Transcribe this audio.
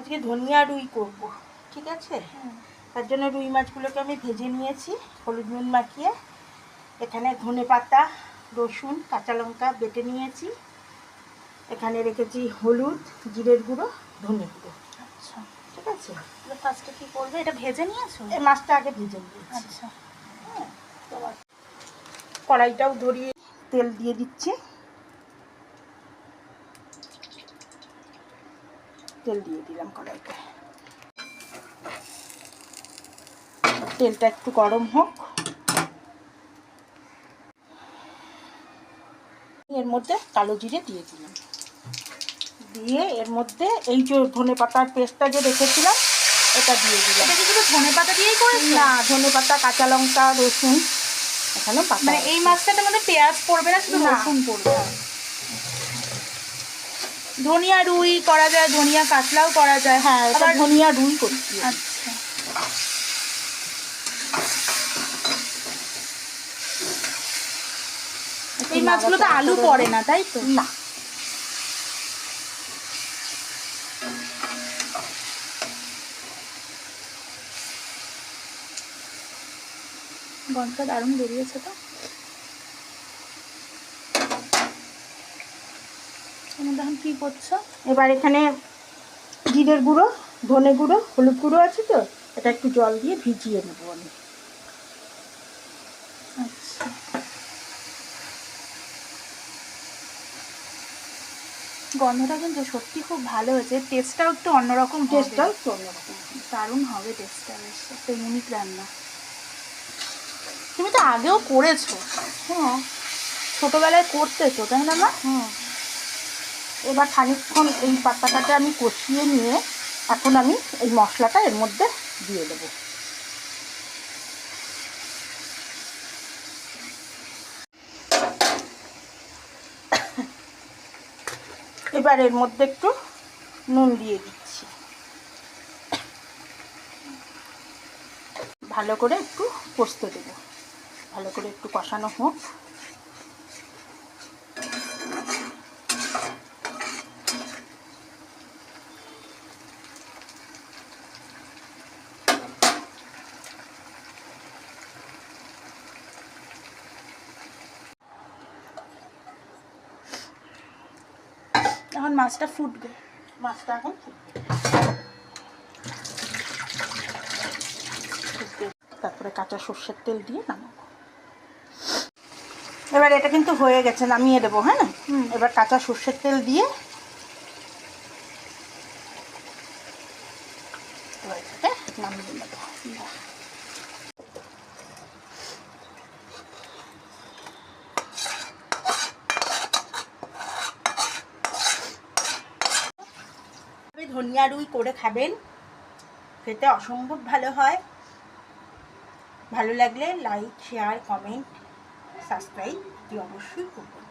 আজকে ধনিয়া রুই করব ঠিক আছে? তার জন্য রুই মাছগুলোকে আমি ভেজে নিয়েছি হলুদ নুন মাখিয়ে। এখানে ধনে পাতা রসুন কাঁচা লঙ্কা বেটে নিয়েছি। এখানে রেখেছি হলুদ জিরের গুঁড়ো ধনে গুঁড়ো। আচ্ছা। ঠিক আছে? ফার্স্টে কি করবে? এটা ভেজে নিয়েছো? এই মাছটা আগে ভেজে নিয়েছি। আচ্ছা। কড়াইটাও ধরিয়ে তেল দিয়ে দিচ্ছি। তেল দিয়ে দিলাম কড়াইতে। তেলটা একটু গরম হোক। এর মধ্যে কালো জিরে দিয়ে দিলাম। দিয়ে এর মধ্যে এই যে ধনে পাতার পেস্টটা যে রেখেছিলাম এটা দিয়ে দিলাম। এটা কি শুধু ধনে পাতা দিয়েই করেছ? না ধনে পাতা কাঁচা লঙ্কা রসুন এখানে পাতা মানে এই মাছটাতে মধ্যে পেঁয়াজ পড়বে না শুধু। রসুন পড়বে? ধনিয়া রুই করা যায় ধনিয়া কাতলাও করা যায় হ্যাঁ আবার ধনিয়া রুই করছি। আচ্ছা। এই মাছগুলোতে আলু পড়ে না তাই তো? না। গন্ধটা দারুণ বেরিয়েছে তো। মধ্যে এখন কি করছ? এবার এখানে জিরের গুঁড়ো ধনে গুঁড়ো হলুদ গুঁড়ো আছে তো? এটা একটু জল দিয়ে ভিজিয়ে নেব আমি। আচ্ছা। গন্ধটা কিন্তু সত্যি খুব ভালো হয়েছে। টেস্টটাও একটু অন্যরকম। টেস্টটাও একটু অন্যরকম দারুণ হবে টেস্টটা বেশ। একটা ইউনিক রান্না। তুমি তো আগেও করেছ। হ্যাঁ। ছোটোবেলায় করতেছো তাই না মা? হুম এবার খানিকক্ষণ এই পাতাটাকে আমি কষিয়ে নিয়ে এখন আমি এই মশলাটা এর মধ্যে দিয়ে দেবো। এবার এর মধ্যে একটু নুন দিয়ে দিচ্ছি। ভালো করে একটু কষতে দেবো। ভালো করে একটু কষানো হোক। এখন মাছটা ফুটবে। মাছটা এখন। তারপরে কাঁচা সর্ষের তেল দিয়ে নামাবো। এবার এটা কিন্তু হয়ে গেছে নামিয়ে দেবো হ্যাঁ। এবার কাঁচা সর্ষের তেল দিয়ে নামিয়ে নেব। ধনিয়া রুই করে খাবেন। খেতে অসম্ভব ভালো হয়। ভালো লাগলে লাইক শেয়ার কমেন্ট সাবস্ক্রাইব অবশ্যই করবেন।